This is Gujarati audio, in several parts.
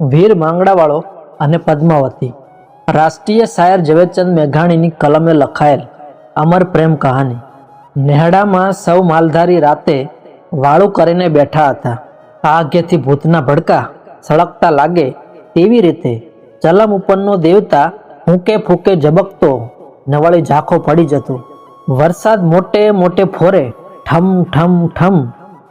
વીર માંગડાવાળો અને પદ્માવતી. રાષ્ટ્રીય શાયર ઝવેરચંદ મેઘાણીની કલમે લખાયેલ અમર પ્રેમ કહાની. નેહડામાં સૌ માલધારી રાતે વાળું કરીને બેઠા હતા. આગેથી ભૂતના ભડકા સળગતા લાગે તેવી રીતે ચલમ ઉપરનો દેવતા ફૂંકે ફૂંકે ઝબકતો નવાળી ઝાંખો પડી જતો. વરસાદ મોટે મોટે ફોરે ઠમ ઠમ ઠમ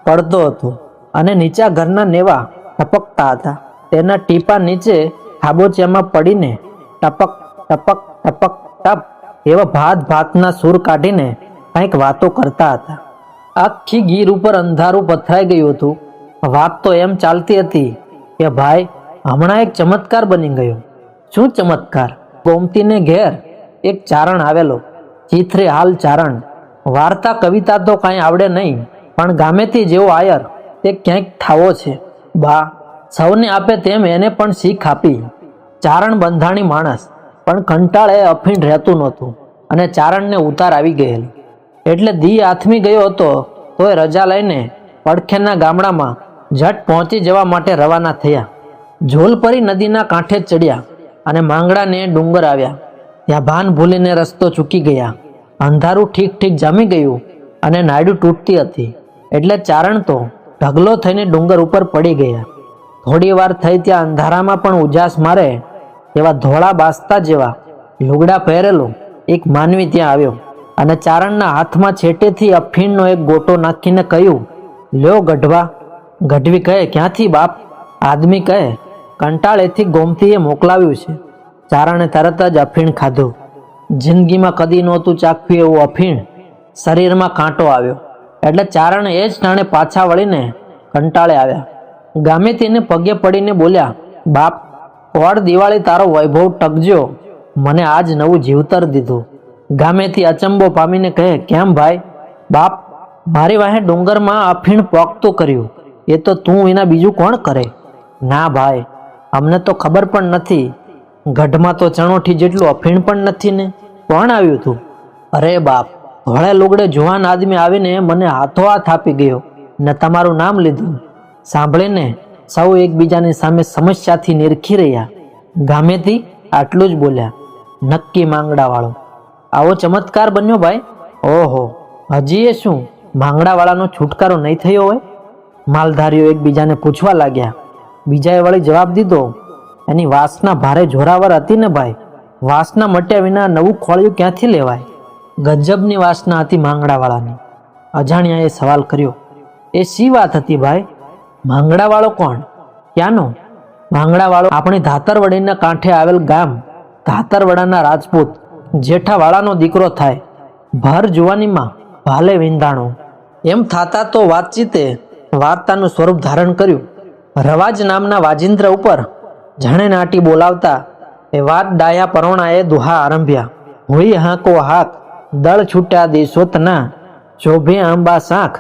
પડતો હતો અને નીચા ઘરના નેવા ટપકતા હતા. તેના ટીપા નીચે ખાબોચિયામાં પડીને ટપક ટપક ટપક, ટપ એવા ભાત ભાતના સૂર કાઢીને કંઈક વાતો કરતા હતા. આખી ગીર ઉપર અંધારું પથરાઈ ગયું હતું. વાત તો એમ ચાલતી હતી કે, ભાઈ, હમણાં એક ચમત્કાર બની ગયો. શું ચમત્કાર? ગોમતીને ઘેર એક ચારણ આવેલો. ચીથરે હાલ ચારણ. વાર્તા, કવિતા તો કાંઈ આવડે નહીં, પણ ગામેથી જેવો આયર તે ક્યાંક થાવો છે. બા સૌને આપે તેમ એને પણ શીખ આપી. ચારણ બંધાણી માણસ, પણ કંટાળે અફીણ રહેતું નહોતું અને ચારણને ઉતાર આવી ગયેલ. એટલે દી આથમી ગયો હતો, તોય રજા લઈને પડખેના ગામડામાં ઝટ પહોંચી જવા માટે રવાના થયા. ઝોલપરી નદીના કાંઠે ચડ્યા અને માંગડાને ડુંગર આવ્યા. ત્યાં ભાન ભૂલીને રસ્તો ચૂકી ગયા. અંધારું ઠીક ઠીક જામી ગયું અને નાયડું તૂટતી હતી. એટલે ચારણ તો ઢગલો થઈને ડુંગર ઉપર પડી ગયા. થોડી વાર થઈ ત્યાં અંધારામાં પણ ઉજાસ મારે એવા ધોળા બાસતા જેવા લુગડા પહેરેલો એક માનવી ત્યાં આવ્યો અને ચારણના હાથમાં છેટેથી અફીણનો એક ગોટો નાખીને કહ્યું, લ્યો ગઢવા. ગઢવી કહે, ક્યાંથી બાપ? આદમી કહે, કંટાળેથી ગોમતીએ મોકલાવ્યું છે. ચારણે તરત જ અફીણ ખાધું. જિંદગીમાં કદી નહોતું ચાખ્યું એવું અફીણ શરીરમાં કાંટો આવ્યો. એટલે ચારણ એ જ ટાણે પાછા વળીને કંટાળે આવ્યા. ગામે તેને પગે પડીને બોલ્યા, બાપ વડ દિવાળી તારો વૈભવ ટકજો. મને આજ નવું જીવતર દીધું. ગામેથી અચંબો પામીને કહે, કેમ ભાઈ? બાપ, મારી વાહે ડુંગરમાં અફીણ પોકતું કર્યું. એ તો તું વિના બીજું કોણ કરે? ના ભાઈ, અમને તો ખબર પણ નથી. ગઢમાં તો ચણોઠી જેટલું અફીણ પણ નથી ને. કોણ આવ્યું તું? અરે બાપ વળે લુગડે જુવાન આદમી આવીને મને હાથો હાથ આપી ગયો ને તમારું નામ લીધું. સાંભળીને સૌ એકબીજાની સામે સમસ્યાથી નિરખી રહ્યા. ગામેથી આટલું જ બોલ્યા, નક્કી માંગડાવાળો. આવો ચમત્કાર બન્યો ભાઈ. ઓહો હજી એ શું? માંગડાવાળાનો છુટકારો નહીં થયો હોય? માલધારીઓ એકબીજાને પૂછવા લાગ્યા. બીજાએ વળી જવાબ દીધો, એની વાસના ભારે જોરાવર હતી ને ભાઈ? વાસના મટ્યા વિના નવું ખોળિયું ક્યાંથી લેવાય? ગજબની વાસના હતી માંગડાવાળાની. અજાણ્યાએ સવાલ કર્યો, એ શી વાત હતી ભાઈ? માંગડાવાળો કોણ? ક્યાંનો? માંગડાવાળો આપણી ધાતરવડીના કાંઠે આવેલ ગામ, ધાતરવડાના રાજપૂત, જેઠાવાળાનો દીકરો થાય. ભર જુવાનીમાં ભાલે વિંધાણો. એમ થાતા તો વાતચીતે વાર્તાનું સ્વરૂપ ધારણ કર્યું. રવાજ નામના વાજિંદ્ર ઉપર જણે નાટી બોલાવતા એ વાત ડાયા પરોણાએ દુહા આરંભ્યા. હુઈ હાંકો હાક, દળ છૂટ્યા દિશોતના શોભે આંબા શાખ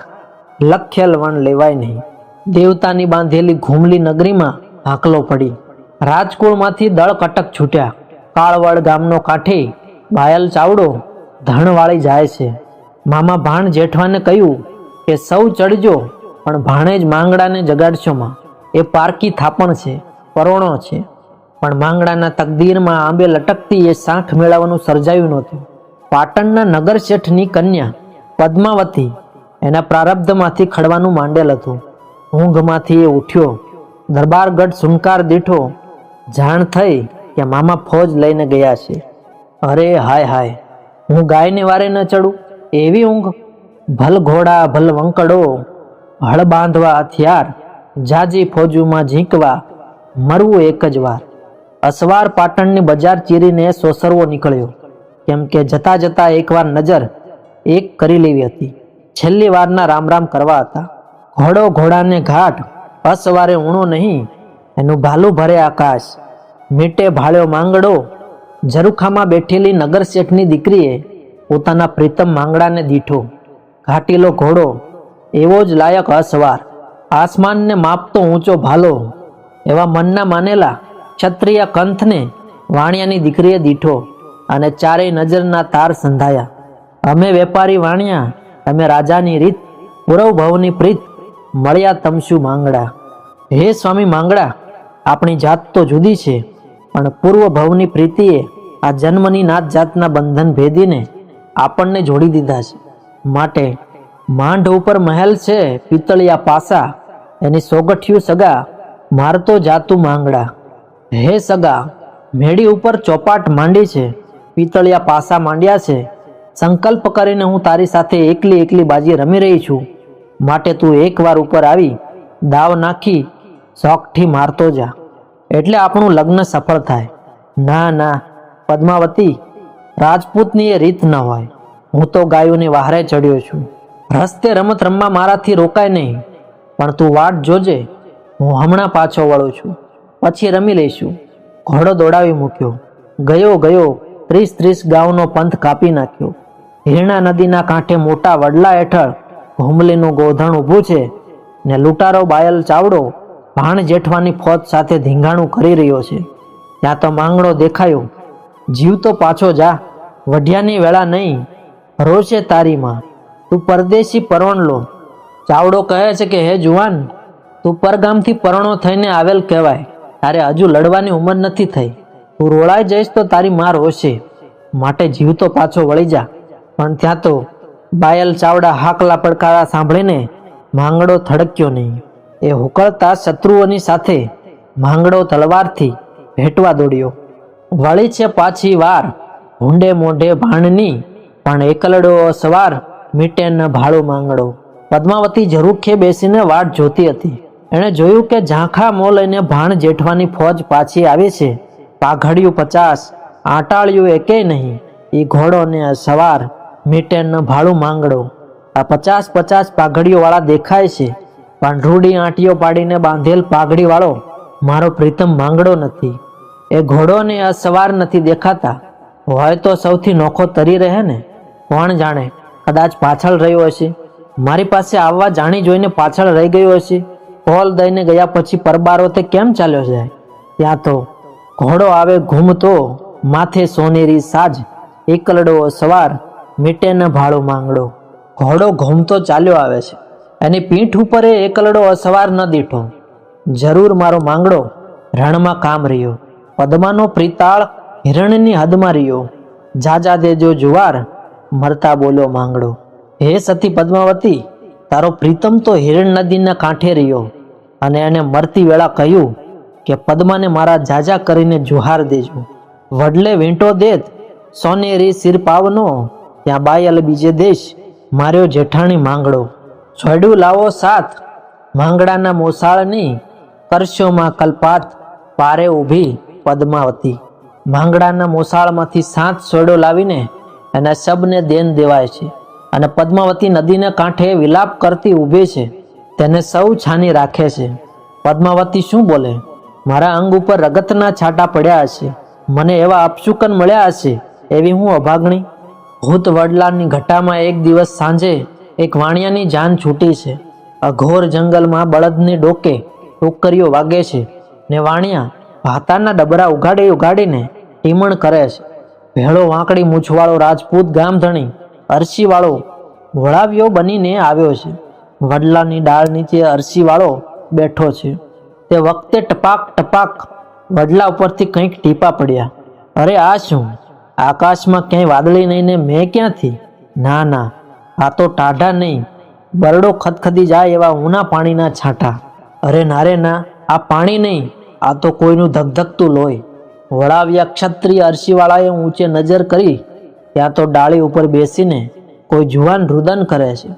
લખેલ વણ લેવાય નહીં. દેવતાની બાંધેલી ઘૂમલી નગરીમાં ભાકલો પડી. રાજકુળમાંથી દળ કટક છૂટ્યા. કાળવડ ગામનો કાંઠે બાયલ ચાવડો ધણવાળી જાય છે. મામા ભાણ જેઠવાને કહ્યું કે સૌ ચડજો, પણ ભાણે જ માંગડાને જગાડશોમાં એ પારકી થાપણ છે, પરોણો છે. પણ માંગડાના તકદીરમાં આંબે લટકતી એ સાંખ મેળવવાનું સર્જાયું નહોતું. પાટણના નગર શેઠની કન્યા, પદ્માવતી, એના પ્રારબ્ધમાંથી ખડવાનું માંડેલ હતું. ઊંઘમાંથી એ ઉઠ્યો દરબારગઢ સુનકાર દીઠો, જાણ થઈ કે મામા ફોજ લઈને ગયા છે. અરે હાય હાય, હું ગાયને વારે ન ચડું? એવી ઊંઘ? ભલ ઘોડા, ભલ વંકડો, હળ બાંધવા હથિયાર, જાજી ફોજુમાં ઝીંકવા, મરવું એક જ વાર. અસવાર પાટણની બજાર ચીરીને સોસરવો નીકળ્યો, કેમ કે જતા જતા એકવાર નજર એક કરી લેવી હતી. છેલ્લી વારના રામ રામ કરવા હતા. ઘોડો ઘોડાને ઘાટ અસવારે ઊણો નહીં, એનું ભાલું ભરે આકાશ. મીટે ભાળ્યો માંગડો, ઝરૂખામાં બેઠેલી નગર શેઠની દીકરીએ પોતાના પ્રીતમ માંગડાને દીઠો. ઘાટીલો ઘોડો, એવો જ લાયક અસવાર. આસમાનને માપતો ઊંચો ભાલો, એવા મનના માનેલા ક્ષત્રિય કંથને વાણિયાની દીકરીએ દીઠો અને ચારેય નજરના તાર સંધાયા. અમે વેપારી વાણિયા, અમે રાજાની રીત પૂરવ ભવની પ્રીત મળ્યા તમશું માંગડા? હે સ્વામી માંગડા, આપણી જાત તો જુદી છે, પણ પૂર્વ ભવની પ્રીતિએ આ જન્મની નાત જાતના બંધન ભેદીને આપણને જોડી દીધા છે. માટે માંડ ઉપર મહેલ છે, પિત્તળિયા પાસા, એની સોગઠિયું સગા મારતો જાતું માંગડા. હે સગા મેડી ઉપર ચોપાટ માંડી છે, પિત્તળિયા પાસા માંડ્યા છે. સંકલ્પ કરીને હું તારી સાથે એકલી એકલી બાજી રમી રહી છું. માટે તું એકવાર ઉપર આવી, દાવ નાખી, શોખથી મારતો જા. એટલે આપણું લગ્ન સફળ થાય. ના ના, પદ્માવતી, રાજપૂતની એ રીત ન હોય. હું તો ગાયોની વહારે ચડ્યો છું. રસ્તે રમત રમવા મારાથી રોકાય નહીં. પણ તું વાટ જોજે, હું હમણાં પાછો વળું છું. પછી રમી લઈશું. ઘોડો દોડાવી મૂક્યો. ગયો ગયો, ત્રીસ ત્રીસ ગાઉનો પંથ કાપી નાખ્યો. હિરણા નદીના કાંઠે મોટા વડલા હેઠળ હુમલીનું ગોધણ ઊભું છે ને લૂંટારો બાયલ ચાવડો ભાણ જેઠવાની ફોજ સાથે ધીંગાણું કરી રહ્યો છે. ત્યાં તો માંગણો દેખાયો. જીવ તો પાછો જા. વઢિયાની વેળા નહીં. રોશે તારીમાં. તું પરદેશી પરવણ લો. ચાવડો કહે છે કે, હે જુવાન, તું પરગામથી પરણો થઈને આવેલ કહેવાય. તારે હજુ લડવાની ઉંમર નથી થઈ. તું રોળાઈ જઈશ તો તારી માર હોશે માટે જીવ તો પાછો વળી જા. પણ ત્યાં તો બાયલ ચાવડા હાકલા પડકારા સાંભળીને માંગડો થડક્યો નહીં. એ હુકળતા શત્રુઓની સાથે માંગડો તલવારથી ભેટવા દોડ્યો. વળી છે પાછી વાર હુંડે મોઢે ભાણની, પણ એકલડો સવાર મીટે ન ભાળો માંગડો. પદ્માવતી ઝરૂખે બેસીને વાટ જોતી હતી. એણે જોયું કે ઝાંખા મો લઈને ભાણ જેઠવાની ફોજ પાછી આવી છે. પાઘડિયું પચાસ, આટાળિયું એકેય નહીં. એ ઘોડો ને સવાર મીટે ભાડું માંગડો. આ પચાસ પચાસ પાઘડીઓવાળા દેખાય છે, પણ રૂડી આંટીઓ પાડીને બાંધેલ પાઘડીવાળો મારો પ્રીતમ માંગડો નથી. એ ઘોડોને આ સવાર નથી દેખાતા. હોય તો સૌથી નોખો તરી રહે ને? કોણ જાણે? કદાચ પાછળ રહ્યો હશે. મારી પાસે આવવા જાણી જોઈને પાછળ રહી ગયો હશે. કોલ દઈને ગયા પછી પરબારો તે કેમ ચાલ્યો જાય? ત્યાં તો ઘોડો આવે ઘૂમતો, માથે સોનેરી સાજ, એકલડો સવાર મીટે ન ભાળો માંગડો. ઘોડો ઘૂમતો ચાલ્યો આવે છે. એની પીઠ ઉપર એ એકલડો અસવાર ન દીઠો. જરૂર મારો માંગડો રણમાં કામ રહ્યો. પદ્માનો પ્રિતાળ હિરણની હદમાં રહ્યો. જાજા દેજો જુવાર, મરતા બોલ્યો માંગડો. હે સતી પદ્માવતી, તારો પ્રીતમ તો હિરણ નદીના કાંઠે રહ્યો અને એને મરતી વેળા કહ્યું કે પદ્માને મારા જાજા કરીને જુહાર દેજો. વડલે વીંટો દેત, સોનેરી સિર પાવનો ત્યાં બાયલ બીજે દેશ માર્યો જેઠાણી માંગડો. છોડ્યું લાવો સાથ, માંગડાના મોસાળની કરશોમાં કલ્પાત પારે ઊભી પદ્માવતી. માંગડાના મોસાળમાંથી સાત સોયડો લાવીને એના શબને દેન દેવાય છે અને પદ્માવતી નદીના કાંઠે વિલાપ કરતી ઊભી છે, તેને સૌ છાની રાખે છે. પદ્માવતી શું બોલે? મારા અંગ ઉપર રગતના છાંટા પડ્યા હશે, મને એવા અપશુકન મળ્યા હશે એવી હું અભાગણી? ભૂત વડલાની ઘટામાં એક દિવસ સાંજે એક વાણિયાની જાન છૂટી છે. અઘોર જંગલમાં બળદની ડોકે ટોકરીઓ વાગે છે ને વાણિયા ભાતાના ડબરા ઉગાડી ઉગાડીને ટીમણ કરે છે. ભેળો વાંકડી મૂછવાળો રાજપૂત ગામધણી અરસીવાળો વળાવ્યો બનીને આવ્યો છે. વડલાની ડાળ નીચે અરસીવાળો બેઠો છે. તે વખતે ટપાક ટપાક વડલા ઉપરથી કંઈક ટીપા પડ્યા. અરે આ શું? આકાશમાં ક્યાંય વાદળી નહીં ને મેં ક્યાંથી? ના ના, આ તો ટાઢા નહીં. બરડો ખદખદી જાય એવા ઊના પાણીના છાંટા. અરે નારે ના, આ પાણી નહીં, આ તો કોઈનું ધગધગતું લોહી. વળાવ્યા ક્ષત્રિય અરસીવાળાએ ઊંચે નજર કરી, ત્યાં તો ડાળી ઉપર બેસીને કોઈ જુવાન રુદન કરે છે.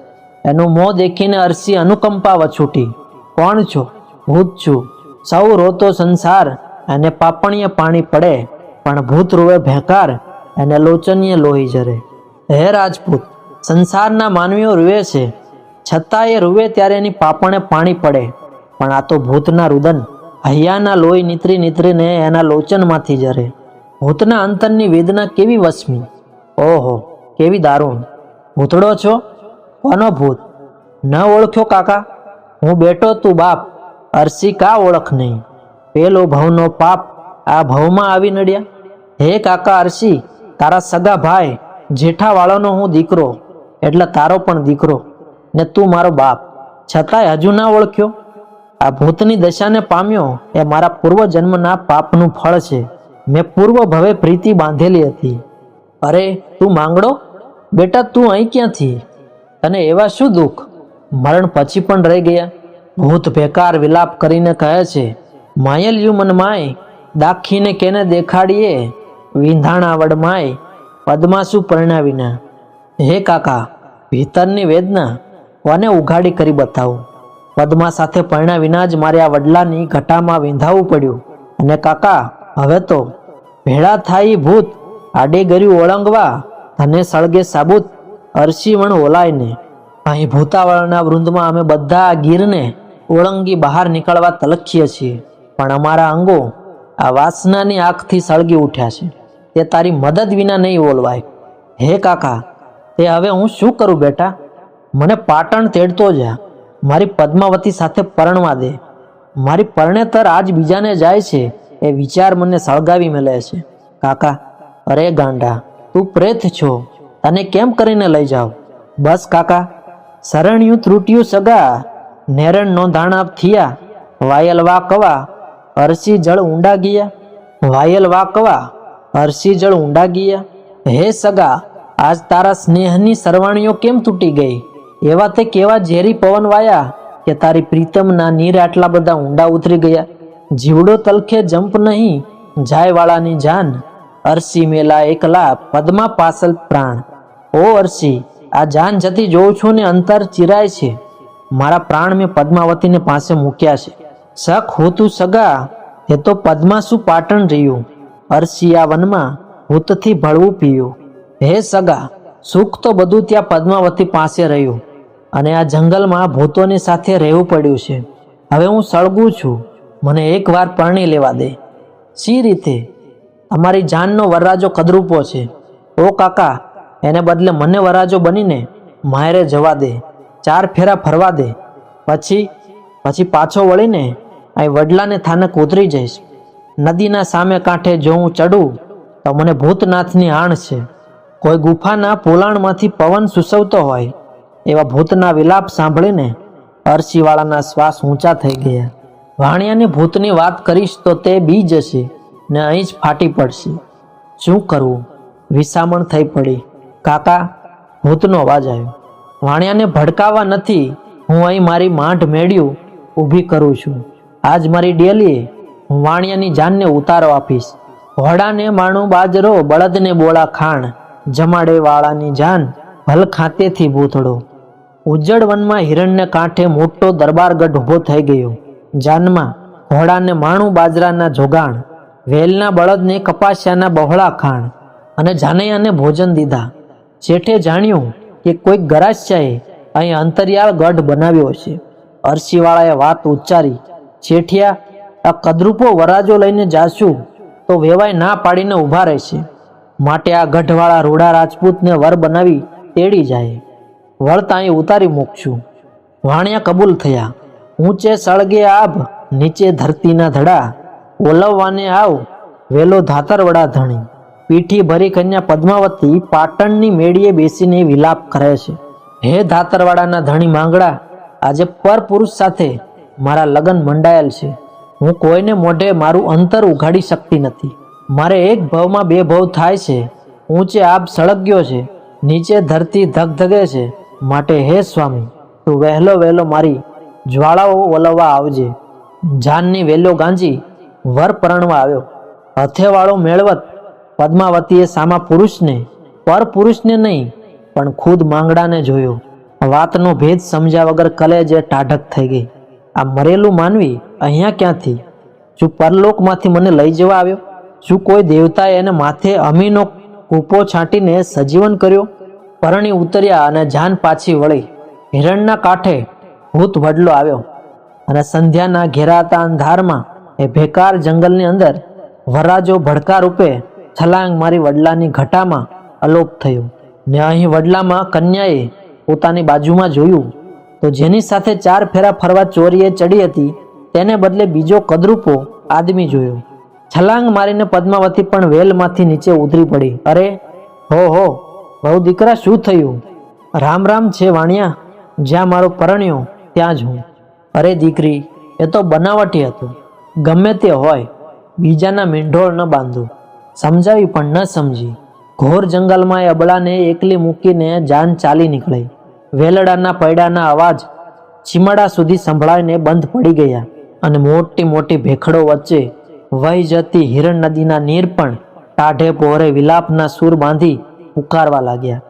એનું મોં દેખીને અરસી અનુકંપા વછૂટી. કોણ છો? ભૂત છું. સૌ રોતો સંસાર અને પાપણીએ પાણી પડે, પણ ભૂત રૂવે ભેકાર એને લોચનીય લોહી જરે. હે રાજપૂત, સંસારના માનવીઓ રૂવે છે. છતાં એ રૂવે ત્યારે એની પાપણે પાણી પડે. પણ આ તો ભૂતના રુદન હૈયાના લોહી નીતરી નીતરીને એના લોચનમાંથી જરે. ભૂતના અંતરની વેદના કેવી વસમી? ઓહો, કેવી દારૂણ. ભૂતડો છો? કોનો ભૂત? ન ઓળખ્યો કાકા? હું બેટો, તું બાપ. અરસી કા ઓળખ નહીં? પેલો ભવનો પાપ આ ભવમાં આવી નડ્યા? હે કાકા અરસી તારા સગા ભાઈ જેઠાવાળાનો હું દીકરો, એટલે તારો પણ દીકરો, ને તું મારો બાપ. છતાંય હજુ ના ઓળખ્યો. આ ભૂતની દશાને પામ્યો એ મારા પૂર્વજન્મના પાપનું ફળ છે. મેં પૂર્વ ભવે પ્રીતિ બાંધેલી હતી. અરે, તું માંગડો? બેટા, તું અહીં ક્યાંથી? તને એવા શું દુઃખ? મરણ પછી પણ રહી ગયા. ભૂત ભેકાર વિલાપ કરીને કહે છે, માયલ્યુ મન માય, દાખીને કેને દેખાડીએ? વિંધાણા વડમાય પદ્માસુ પરણાવીના હે કાકા, ભીતરની વેદના કોને ઉઘાડી કરી બતાવું? પદ્મા સાથે પરણ્યા વિના જ મારે આ વડલાની ઘટામાં વિંધાવું પડ્યું. અને કાકા, હવે તો ભેળા થાય ભૂત આડે ગર્યું ઓળંગવા અને સળગે સાબુત અરસીવણ ઓલાયને. અહીં ભૂતાવળના વૃંદમાં અમે બધા ગીરને ઓળંગી બહાર નીકળવા તલખીએ છીએ. પણ અમારા અંગો આ વાસનાની આંખથી સળગી ઉઠ્યા છે. તે તારી મદદ વિના નહીં ઓલવાય. હે કાકા, તે હવે હું શું કરું બેટા? મને પાટણ તેડતો જા. મારી પદ્માવતી સાથે પરણવા દે. મારી પરણેતર આજ બીજાને જાય છે. એ વિચાર મને સળગાવી મેલે છે. કાકા, અરે ગાંડા, તું પ્રેત છો. તને કેમ કરીને લઈ જાવ? બસ કાકા, શરણ્યું ત્રુટ્યું સગા, નેરણ નોંધાણા થયા. વાયલ વા કવા અરસી જળ ઊંડા ગયા. વાયલ વા કવા અરસી જળ ઊંડા ગયા. હે સગા, આજ તારા સ્નેહની સરવાણીઓ કેમ તૂટી ગઈ? એવા તે કેવા ઝેરી પવન વાયા કે તારી પ્રીતમના નીર આટલા બધા ઊંડા ઉતરી ગયા? જીવડો તલખે જંપ નહીં જાય વાળાની જાન. અરસી મેલા એકલા પદ્મા પાસલ પ્રાણ. ઓ અરસી, આ જાન જતી જોઉં છું ને અંતર ચિરાય છે. મારા પ્રાણ મેં પદ્માવતીને પાસે મૂક્યા છે. શક હોતું સગા, એ તો પદ્મા શું પાટણ રહ્યું? અરસી આ વનમાં ભૂતથી ભળવું પીયું. હે સગા, સુખ તો બધું ત્યાં પદ્માવતી પાસે રહ્યું અને આ જંગલમાં ભૂતોની સાથે રહેવું પડ્યું છે. હવે હું સળગું છું. મને એકવાર પરણી લેવા દે. સી રીતે? અમારી જાનનો વરરાજો કદરૂપો છે. ઓ કાકા, એને બદલે મને વરરાજો બનીને માયરે જવા દે. ચાર ફેરા ફરવા દે. પછી પછી પાછો વળીને અહીં વડલાને થાનક ઉતરી જઈશ. નદીના સામે કાંઠે જો હું ચડું, તો મને ભૂતનાથની આણ છે. કોઈ ગુફાના પોલાણમાંથી પવન સુસવતો હોય, એવા ભૂતના વિલાપ સાંભળીને અરસીવાળાના શ્વાસ ઊંચા થઈ ગયા. વાણિયાને ભૂતની વાત કરીશ તો તે બી જશે ને અહીં જ ફાટી પડશે. શું કરવું? વિસામણ થઈ પડી. કાકા, ભૂતનો અવાજ આવ્યો. વાણિયાને ભડકાવા નથી, હું અહીં મારી માંઢ મેળ્યું, ઊભી કરું છું. આજ મારી ડેલીએ હું વાણિયાની જાનને ઉતારો આપીશ. ઘોડાને માણું બાજરો, બળદને બોળા ખાણ. જમાડે વાળાની જાન, ભલ ખાતેથી ભૂથડો ઉજ્જડ વનમાં હિરણને કાંઠે મોટો દરબારગઢ ઊભો થઈ ગયો. જાનમાં ઘોડાને માણું બાજરાના જોગાણ, વેલના બળદને કપાસિયાના બહોળા ખાણ અને જાનૈયાને ભોજન દીધા. શેઠે જાણ્યું કે કોઈક ગરાસિયાએ અહીં અંતરિયાળ ગઢ બનાવ્યો છે. અરસીવાળાએ વાત ઉચ્ચારી. શેઠિયા કદરૂપો વરાજો લઈને જાશું તો વેવાય ના પાડીને ઊભા રહેશે. માટે આ ગઢવાળા રૂડા રાજપૂતને વર બનાવી તેડી જાય. વળતા અહીં ઉતારી મૂકશું. વાણિયા કબૂલ થયા. ઊંચે સળગે આભ, નીચે ધરતીના ધડા. ઓલવવાને આવ, વેલો ધાતરવડા ધણી. પીઠી ભરી કન્યા પદ્માવતી પાટણની મેળીએ બેસીને વિલાપ કરે છે. હે ધાતરવાડાના ધણી માંગડા, આજે પર પુરુષ સાથે મારા લગ્ન મંડાયેલ છે. હું કોઈને મોઢે મારું અંતર ઉઘાડી શકતી નથી. મારે એક ભવમાં બે ભવ થાય છે. ઊંચે આબ સળગ્યો છે. નીચે ધરતી ધગધગે છે. માટે હે સ્વામી, તું વહેલો વહેલો મારી જ્વાળાઓ ઓલવવા આવજે. જાનની વેલો ગાંજી વર પરણવા આવ્યો. હથેવાળો મેળવત પદ્માવતીએ સામા પુરુષને, પર પુરુષને નહીં, પણ ખુદ માંગડાને જોયો. વાતનો ભેદ સમજ્યા વગર કલેજે ટાઢક થઈ ગઈ. આ મરેલું માનવી અહીંયા ક્યાંથી? શું પરલોકમાંથી મને લઈ જવા આવ્યો? શું કોઈ દેવતાએ એને માથે અમીનો કૂપો છાંટીને સજીવન કર્યો? પરણી ઉતર્યા અને જાન પાછી વળી હિરણના કાંઠે ભૂત વડલો આવ્યો. અને સંધ્યાના ઘેરાતા અંધારમાં એ ભેકાર જંગલની અંદર વરાજો ભડકા રૂપે છલાંગ મારી વડલાની ઘટામાં અલોપ થયો. ને અહીં વડલામાં કન્યાએ પોતાની બાજુમાં જોયું તો જેની સાથે ચાર ફેરા ફરવા ચોરીએ ચડી હતી, તેને બદલે બીજો કદરૂપો આદમી જોયો. છલાંગ મારીને પદ્માવતી પણ વેલમાંથી નીચે ઉતરી પડી. અરે, હો હો બહુ દીકરા, શું થયું? રામ રામ છે વાણિયા, જ્યાં મારો પરણ્યો, ત્યાં જ હું. અરે દીકરી, એ તો બનાવટી હતું. ગમે તે હોય, બીજાના મીંઢોળ ન બાંધું. સમજાવી પણ ન સમજી. ઘોર જંગલમાં એ અબળાને એકલી મૂકીને જાન ચાલી નીકળી. વેલડાના પૈડાના અવાજ ચીમડા સુધી સંભળાઈને બંધ પડી ગયા અને મોટી મોટી ભેખડો વચ્ચે વહી જતી હિરણ નદીના નીર પણ ટાઢે પહોરે વિલાપના સૂર બાંધી પુકારવા લાગ્યા.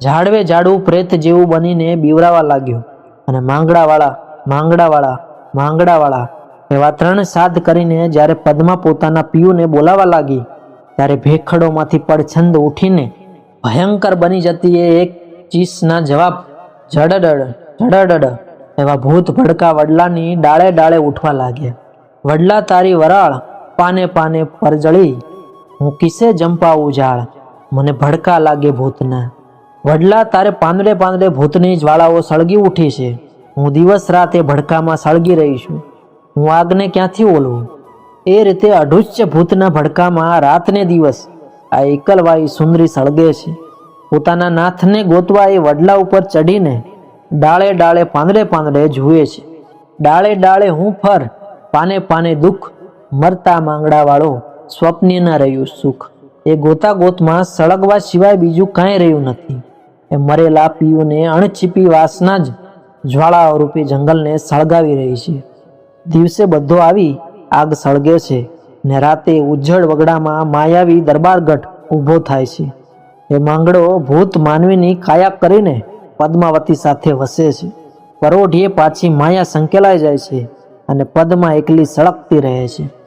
ઝાડવે ઝાડવું પ્રેત જેવું બનીને બીવરાવા લાગ્યું અને માંગડાવાળા માંગડાવાળા માંગડાવાળા એવા ત્રણ સાદ કરીને જ્યારે પદ્મા પોતાના પિયુને બોલાવા લાગી ત્યારે ભેખડોમાંથી પડછંદ ઉઠીને ભયંકર બની જતી એ એક ચીસના જવાબ જડડડ જડડડ એવા ભૂત ભડકા વડલાની ડાળે ડાળે ઉઠવા લાગ્યા. વડલા તારી વરાળ પાને પાને પરજળી, હું કિસે જંપાવું ઝાડ મને ભડકા લાગે ભૂતના. વડલા તારે પાંદડે પાંદડે ભૂતની જ્વાળાઓ સળગી ઉઠી છે. હું દિવસ રાત ભડકામાં સળગી રહી છું. હું આગને ક્યાંથી ઓલવું એ રીતે અઢુચ્ય ભૂતના ભડકામાં રાતને દિવસ આ એકલવાઈ સુંદરી સળગે છે. પોતાના નાથને ગોતવા એ વડલા ઉપર ચઢીને ડાળે ડાળે પાંદડે પાંદડે જુએ છે. ડાળે ડાળે હું ફર, પાને પાને દુઃખ, મરતા માંગડાવાળો સ્વપ્ને રહ્યું સુખ. એ ગોતા ગોતમાં સળગવા સિવાય બીજું કાંઈ રહ્યું નથી. એ મરેલા પીઓને અણછીપી વાસના જ જ્વાળાઓ રૂપી જંગલને સળગાવી રહી છે. દિવસે બધો આવી આગ સળગે છે ને રાતે ઉજ્જળ વગડામાં માયાવી દરબારગઢ ઊભો થાય છે. એ માંગડો ભૂત માનવીની કાયા કરીને પદ્માવતી સાથે વસે છે. પરોઢીએ પાછી માયા સંકેલાઈ જાય છે અને પદમાં એકલી સળગતી રહે છે.